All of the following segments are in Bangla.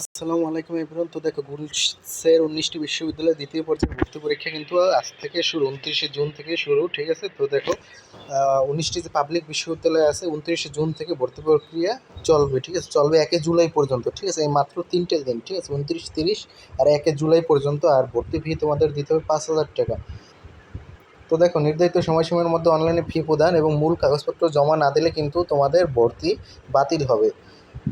আসসালামু আলাইকুম এভরিওয়ান তো দেখো গুলসের উনিশটি বিশ্ববিদ্যালয়ের দ্বিতীয় পর্যায়ে ভর্তি পরীক্ষা কিন্তু আজ থেকে শুরু, উনত্রিশে জুন থেকে শুরু, ঠিক আছে? তো দেখো উনিশটি যে পাবলিক বিশ্ববিদ্যালয় আছে, উনত্রিশে জুন থেকে ভর্তি প্রক্রিয়া চলবে, ঠিক আছে? চলবে একে জুলাই পর্যন্ত, ঠিক আছে? এই মাত্র তিনটে দিন, ঠিক আছে? উনত্রিশ, তিরিশ আর একে জুলাই পর্যন্ত আর ভর্তি ফি তোমাদের দিতে হবে পাঁচ হাজার টাকা। তো দেখো, নির্ধারিত সময়সীমার মধ্যে অনলাইনে ফি প্রদান এবং মূল কাগজপত্র জমা না দিলে কিন্তু তোমাদের ভর্তি বাতিল হবে।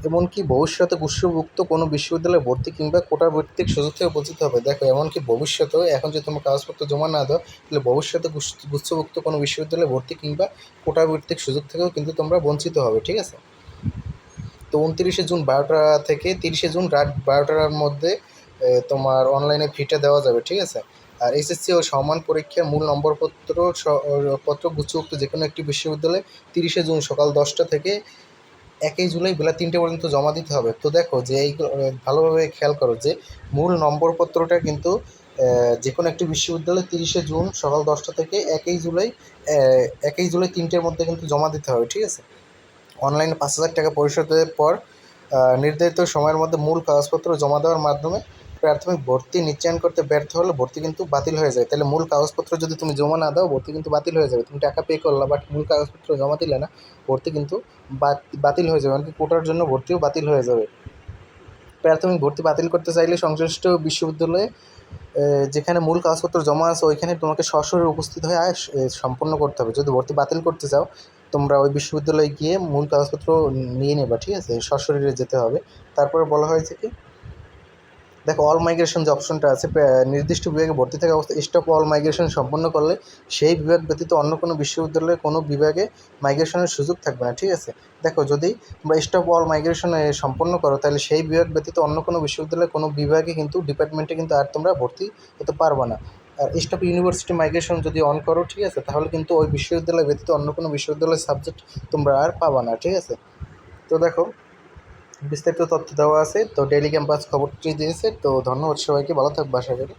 এমনকি ভবিষ্যতে গুচ্ছভুক্ত কোনো বিশ্ববিদ্যালয়ে ভর্তি কিংবা কোটা ভিত্তিক সুযোগ থেকে বঞ্চিত হবে। দেখো, এমনকি ভবিষ্যতেও, এখন যদি তোমার কাগজপত্র জমা না দাও, তাহলে ভবিষ্যতে গুচ্ছ- গুচ্ছভুক্ত কোনো বিশ্ববিদ্যালয়ে ভর্তি কিংবা কোটা ভিত্তিক সুযোগ থেকেও কিন্তু তোমরা বঞ্চিত হবে, ঠিক আছে? তো উনতিরিশে জুন বারোটা থেকে তিরিশে জুন রাত বারোটার মধ্যে তোমার অনলাইনে ফিটা দেওয়া যাবে, ঠিক আছে? আর এসএসসি ও সমান পরীক্ষার মূল নম্বরপত্র পত্র গুচ্ছভুক্ত যে কোনো একটি বিশ্ববিদ্যালয়ে তিরিশে জুন সকাল দশটা থেকে একই জুলাই বেলা তিনটে পর্যন্ত জমা দিতে হবে। তো দেখো যে এই, ভালোভাবে খেয়াল করো যে মূল নম্বরপত্রটা কিন্তু যে কোনো একটি বিশ্ববিদ্যালয়ে তিরিশে জুন সকাল দশটা থেকে একই জুলাই একই জুলাই তিনটের মধ্যে কিন্তু জমা দিতে হবে, ঠিক আছে? অনলাইনে পাঁচ হাজার টাকা পরিশোধের পর নির্ধারিত সময়ের মধ্যে মূল কাগজপত্র জমা দেওয়ার মাধ্যমে প্রাথমিক ভর্তি নিশ্চয়ন করতে ব্যর্থ হলে ভর্তি কিন্তু বাতিল হয়ে যায়। তাহলে মূল কাগজপত্র যদি তুমি জমা না দাও, ভর্তি কিন্তু বাতিল হয়ে যাবে। তুমি টাকা পে করলা বাট মূল কাগজপত্র জমা দিলে না, ভর্তি কিন্তু বাত- বাতিল হয়ে যাবে। এমনকি কোটার জন্য ভর্তিও বাতিল হয়ে যাবে। প্রাথমিক ভর্তি বাতিল করতে চাইলে সংশ্লিষ্ট বিশ্ববিদ্যালয়ে যেখানে মূল কাগজপত্র জমা আছে, ওইখানে তোমাকে সশরীরে উপস্থিত হয়ে সম্পন্ন করতে হবে। যদি ভর্তি বাতিল করতে চাও, তোমরা ওই বিশ্ববিদ্যালয়ে গিয়ে মূল কাগজপত্র নিয়ে নেবা, ঠিক আছে? সশরীরে যেতে হবে। তারপরে বলা হয়েছে কি দেখো অল মাইগ্রেশন যে অপশনটা আছে নির্দিষ্ট বিভাগে ভর্তি থাকা অবস্থায় স্টপ অল মাইগ্রেশন সম্পন্ন করলে সেই বিভাগ ব্যতীত অন্য কোনো বিশ্ববিদ্যালয়ে কোনো বিভাগে মাইগ্রেশনের সুযোগ থাকবে না, ঠিক আছে? দেখো, যদি তোমরা স্টপ অল মাইগ্রেশন সম্পন্ন করো, তাহলে সেই বিভাগ ব্যতীত অন্য কোনো বিশ্ববিদ্যালয়ে কোনো বিভাগে কিন্তু ডিপার্টমেন্টে কিন্তু আর তোমরা ভর্তি হতে পারবে না। আর স্টপ ইউনিভার্সিটি মাইগ্রেশন যদি অন করো, ঠিক আছে, তাহলে কিন্তু ওই বিশ্ববিদ্যালয় ব্যতীত অন্য কোনো বিশ্ববিদ্যালয়ের সাবজেক্ট তোমরা আর পাবা না, ঠিক আছে? তো দেখো বিস্তারিত তথ্য দেওয়া আছে। তো ডেইলি ক্যাম্পাস খবরটি দিয়েছে। তো ধন্যবাদ সবাইকে। ভালো থাকবে আশা করি।